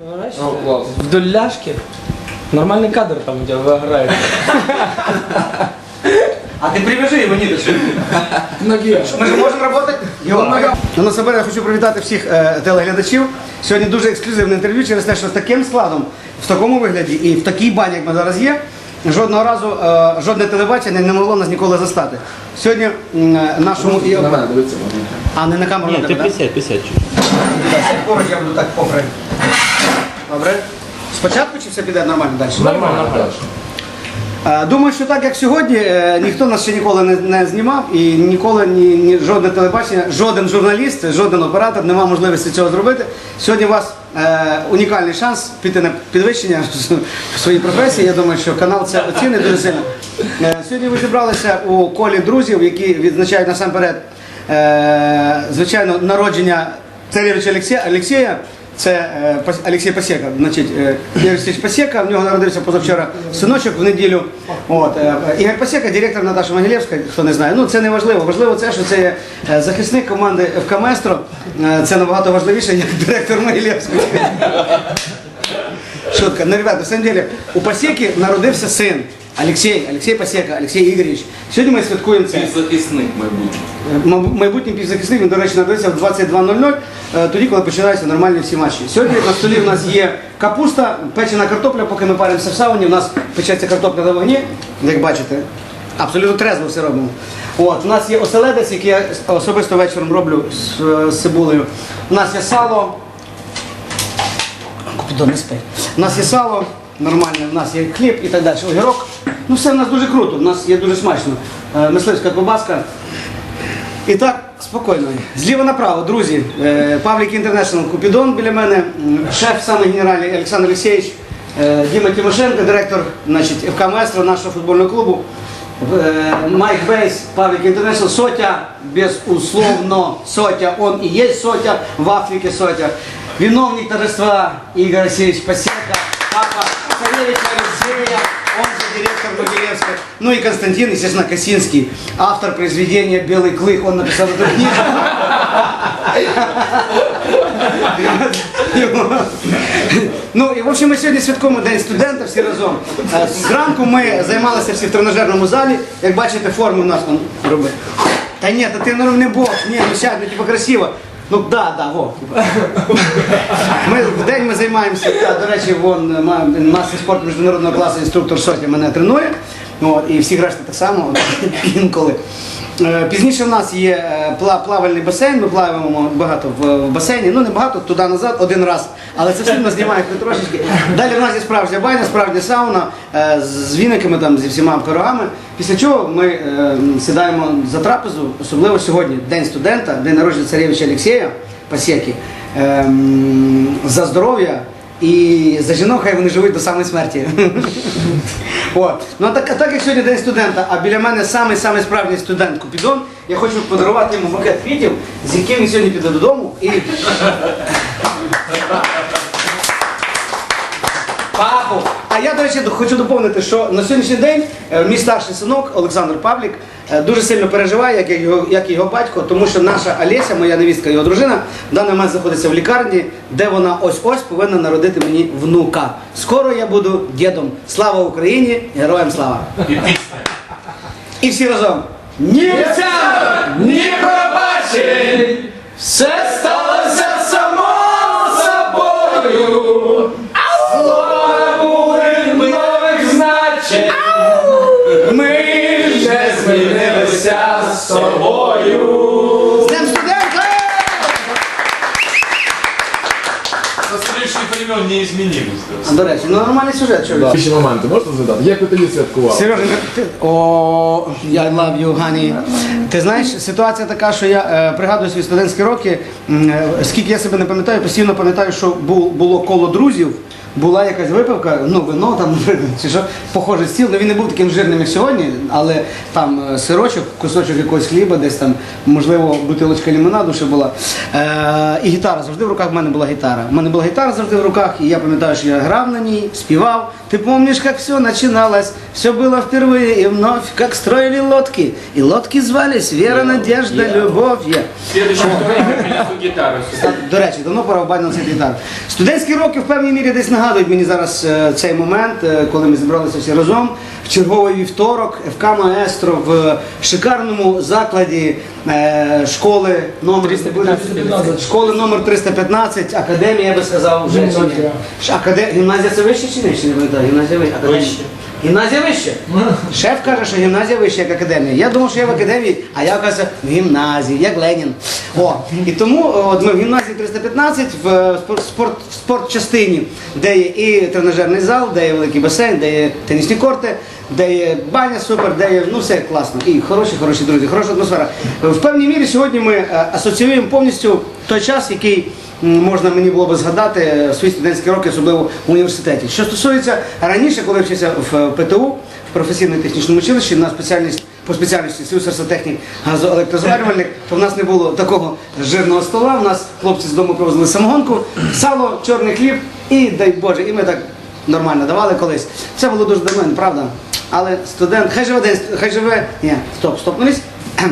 О, класс. Вдоль ляжки. Нормальный кадр там у тебя выгорает. А ти привяжи його ніточку. Ноги. Ми ж можемо працювати? Ну, насамперед я хочу привітати всіх е, телеглядачів. Сьогодні дуже ексклюзивне інтерв'ю через те, що з таким складом, в такому вигляді і в такій бані, як ми зараз є, жодного разу е, жодне телебачення не могло нас ніколи застати. Сьогодні м, е, нашому і На мене дивиться. а не на камеру Ні, на ти тебе, да? 50, 50 чуть. Поруч я буду так попри. Добре. Спочатку чи все піде нормально далі? Нормально. Е, Думаю, що так як сьогодні, е, ніхто нас ще ніколи не, не знімав і ніколи ні, ні жодне телебачення, жоден журналіст, жоден оператор не мав можливості цього зробити. Сьогодні у вас е, унікальний шанс піти на підвищення в своїй професії. Я думаю, що канал це оцінить дуже сильно. Е, сьогодні ви зібралися у колі друзів, які відзначають насамперед, е, звичайно, народження царевича Олексія. Це е, Олексій Пасєка, значить, е, Ігор Пасєка, в нього народився позавчора синочок в неділю. От, е, Ігор Пасєка, директор Наташа Могилєвська, хто не знає. Ну це не важливо. Важливо це, що це є захисник команди ФК Местро. Це набагато важливіше, як директор Могилєвської. Шутка. Ну, ребята, на самом деле, у Пасєки народився син. Олексій, Олексій Пасєка, Олексій Ігоревич. Сьогодні ми святкуємо це. Захисник майбутній. Майбутній півзахисник, він, до речі, народився в 22.00, е, тоді, коли починаються нормальні всі матчі. Сьогодні на столі у нас є капуста, печена картопля, поки ми паримося в сауні, у нас печеться картопля на вогні, як бачите. Абсолютно трезво все робимо. От, у нас є оселедець, який я особисто вечором роблю з, е, з цибулею. У нас є сало. Купідон не спи. У нас є сало нормальне, у нас є хліб і так далі. Огірок. Ну все в нас дуже круто, у нас є дуже смачно. Е, Мисливська ковбаска. І так, спокійно. Зліва направо, друзі, е, Павлік Інтернешнл Купідон біля мене, шеф саме генеральний Олександр Олексійович, е, Діма Тимошенко, директор значить, ФК Маестро нашого футбольного клубу. Е, Майк Бейс, Павлік Інтернешнл, Сотя, безусловно, Сотя, он і є Сотя, в Африці Сотя. Виновник торжества Ігор Олексійович Пасека, папа Царевича Алексея, он же директор Могилевска. Ну и Константин, естественно, Косинский, автор произведения «Белый клык», он написал эту книгу. Ну і в общем, ми сьогодні святкуємо День студента всі разом. Е, Зранку ми займалися всі в тренажерному залі. Як бачите, форму у нас он робить. Та ні, та ти ну, не бог, ні, ну сядь, ну типу красиво. Ну да, да, во. Ми в день ми займаємося. До речі, вон ма- мастер спорту міжнародного класу інструктор Сотня мене тренує. От, і всі решта так само от, інколи. Е, Пізніше в нас є е, плавальний басейн, ми плаваємо багато в, басейні, ну не багато, туди-назад, один раз. Але це все нас знімає трошечки. Далі в нас є справжня баня, справжня сауна е, з- віниками, там, зі всіма пирогами. Після чого ми сідаємо за трапезу, особливо сьогодні, День студента, день народження царевича Олексія Пасєки, ем, за здоров'я. І за жінок хай вони живуть до самої смерті. От. Ну а так, так як сьогодні день студента, а біля мене самий самий справжній студент Купідон, я хочу подарувати йому букет квітів, з яким він сьогодні піде додому і. Папу! А я, до речі, хочу доповнити, що на сьогоднішній день е, мій старший синок Олександр Павлік е, дуже сильно переживає, як і його, як і його батько, тому що наша Олеся, моя невістка, його дружина, в даний момент знаходиться в лікарні, де вона ось-ось повинна народити мені внука. Скоро я буду дідом. Слава Україні! Героям слава! І всі разом. Ні вся, ні пробачень, все сталося само собою. Времен не змінилось. До речі, ну нормальний сюжет, що Ще моменти можна згадати? Як ви тоді святкували? Сережа, ти... О, я love you, honey. Ти знаєш, ситуація така, що я е, пригадую свої студентські роки, м, е, скільки я себе не пам'ятаю, постійно пам'ятаю, що бу- було коло друзів, була якась випивка, ну вино там, чи що, похожий стіл. Ну він не був таким жирним, як сьогодні, але там е, сирочок, кусочок якогось хліба, десь там, можливо, бутилочка лімонаду ще була. Е, і гітара. Завжди в руках в мене була гітара. У мене була гітара завжди в руках, і я пам'ятаю, що я грав на ній, співав. Ти помниш, як все починалось? Все было впервые и вновь, как строили лодки. И лодки звались Вера, Надежда, гитару сюда. До речі, давно пора носити гітару. Студентські роки в певній мірі десь нагадують мені зараз е, цей момент, е, коли ми зібралися всі разом в черговий вівторок ФК Маестро в шикарному закладі е, школи номер 315. школи номер 315, академія, я би сказав, вже Гімназія. сьогодні. Гімназія це вище чи нижче? Не. Гімназія вище. Гімназія вище. Шеф каже, що гімназія вища, як академія. Я думав, що я в академії, а я оказується в гімназії, як Ленін. О, і тому от ми в гімназії 315 в е, спорт, спорт, спортчастині, де є і тренажерний зал, де є великий басейн, де є тенісні корти, де є баня супер, де є ну все класно. І хороші, хороші друзі, хороша атмосфера. В певній мірі сьогодні ми е, асоціюємо повністю той час, який можна мені було би згадати е, свої студентські роки, особливо в університеті. Що стосується раніше, коли вчився в ПТУ, в професійно-технічному училищі на спеціальність по спеціальності слюсарсотехнік газоелектрозварювальник, то в нас не було такого жирного стола. У нас хлопці з дому привозили самогонку, сало, чорний хліб і дай Боже, і ми так нормально давали колись. Це було дуже давно, правда. Але студент, хай живе день, хай живе. Ні, стоп, стоп, ну,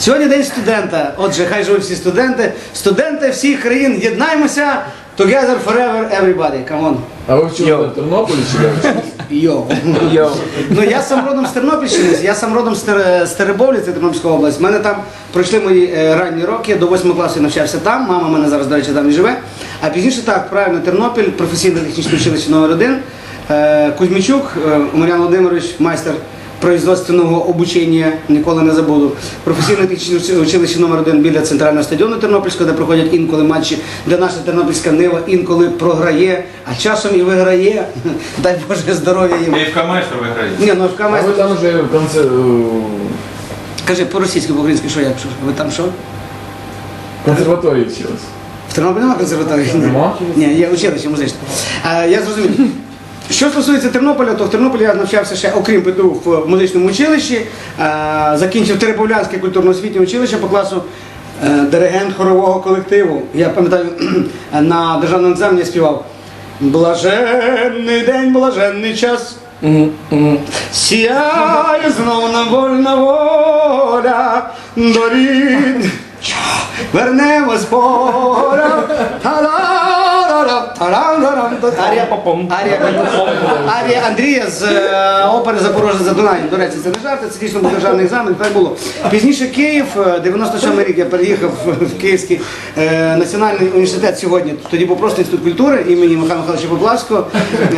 Сьогодні день студента. Отже, хай живуть всі студенти. Студенти всіх країн єднаймося. Together forever everybody. Come on. А ви вчили в Тернополі чи? Йо. Йо. Ну я сам родом з Тернопільщини, я сам родом з, Тер... з Теребовлі, це Тернопільська область. У мене там пройшли мої е, ранні роки, до 8 класу я навчався там. Мама в мене зараз, до речі, там і живе. А пізніше так, правильно, Тернопіль, професійно-технічне училище номер 1 Е, Кузьмічук, е, Володимирович, майстер производственного обучення, ніколи не забуду. Професійно-технічне училище номер 1 біля центрального стадіону Тернопільського, де проходять інколи матчі, де наша тернопільська нива інколи програє, а часом і виграє. Дай Боже здоров'я їм. И в Камайсу выиграли. Ні, ну в А ви там вже в конце... е, Кажи по-російськи, по-українськи, що я пишу? Ви там що? в консерваторії вчились? В Тернополі немає консерваторії? Нема? Ні, є училище музичне. Я зрозумів. Що стосується Тернополя, то в Тернополі я навчався ще, окрім ПТУ, в музичному училищі, закінчив Теребовлянське культурно-освітнє училище по класу е, диригент хорового колективу. Я пам'ятаю, на державному екзамені співав Блаженний день, блаженний час. Мгм. Сіяє знов на вольна воля, до рід. Вернемось пора. Арія Попом. Арія, Арія Андрія з е, опери Запорожжя за Дунаєм. До речі, це не жарти, це дійсно був державний екзамен, так було. Пізніше Київ, е, 97 рік я переїхав в- Київський е, національний університет сьогодні. Тоді був просто інститут культури імені Михайла Михайловича Поплавського.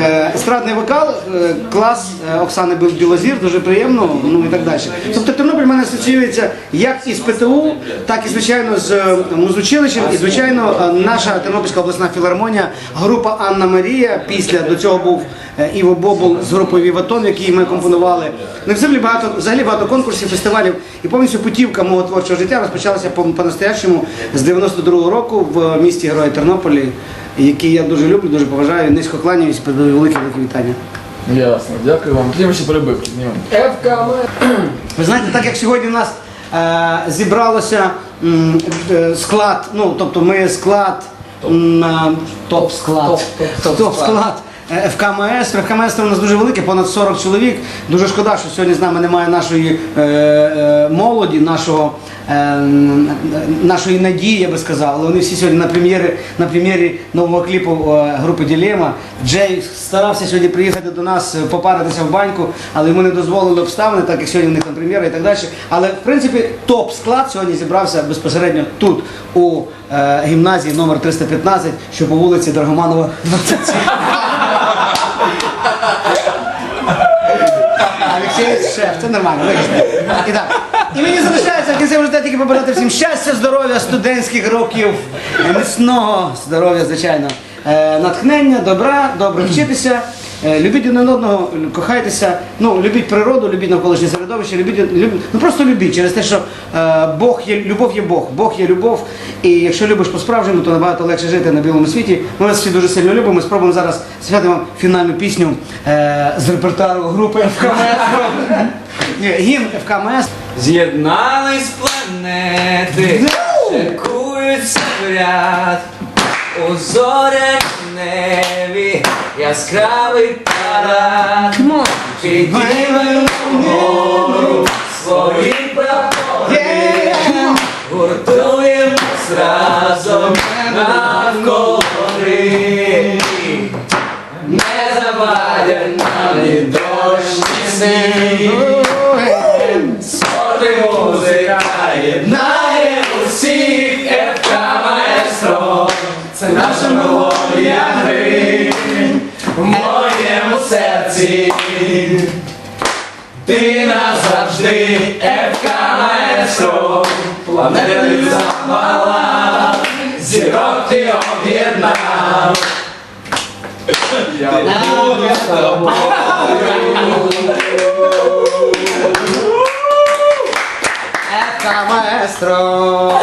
Е, Естрадний вокал, е, клас е, Оксани Білозір, дуже приємно, ну і так далі. Тобто мене асоціюється як із ПТУ, так і звичайно з е, музучилищем, і звичайно е, наша Тернопільська обласна філармонія, група Анна Марія. Після до цього був е, Іво Бобул з групою Віватон, які ми компонували. Ну, і взагалі багато, взагалі багато конкурсів, фестивалів. І повністю путівка мого творчого життя розпочалася по- по-настоящему з 92-го року в місті Герої Тернополі, який я дуже люблю, дуже поважаю, низько кланяюсь, передаю велике велике вітання. Ясно, дякую вам. Ми ще перебивки знімемо. Ви знаєте, так як сьогодні у нас е, зібралося м, е, склад, ну тобто ми склад м, е, топ-склад. Топ, топ, топ, Топ-склад. Е, ФК Маестро. ФК Маестро у нас дуже велике, понад 40 чоловік. Дуже шкода, що сьогодні з нами немає нашої е, е, молоді, нашого, е, нашої надії, я би сказав. Але вони всі сьогодні на прем'єрі, на нового кліпу е, групи Ділема. Джей старався сьогодні приїхати до нас, е, попаритися в баньку, але йому не дозволили обставини, так як сьогодні в них там прем'єра і так далі. Але в принципі топ-склад сьогодні зібрався безпосередньо тут, у е, гімназії номер 315, що по вулиці Драгоманова, 27. Олексій шеф, це нормально, вийшли. І так. І мені залишається в кінцевому вже тільки побажати всім щастя, здоров'я, студентських років, міцного здоров'я, звичайно, е, натхнення, добра, добре вчитися Любіть один одного, кохайтеся, ну, любіть природу, любіть навколишнє середовище, любіть, люб... ну просто любіть через те, що е, Бог є, любов є Бог, Бог є любов. І якщо любиш по-справжньому, то набагато легше жити на білому світі. Ми вас всі дуже сильно любимо. Ми спробуємо зараз співати вам фінальну пісню е, з репертуару групи ФКМС. Ні, Гімн ФКМС. З'єднались планети, шикуються в ряд у зоряному небі яскравий парад. Підіймемо вгору свої прапори, гуртуємось разом навколо гри. Не завадять нам ні дощ, ні сніг. Спорти музика єднає усіх серці. Ти назавжди ФК маестро. Планетою запала, зірок ти об'єднав. Я буду з тобою. ФК Маестро.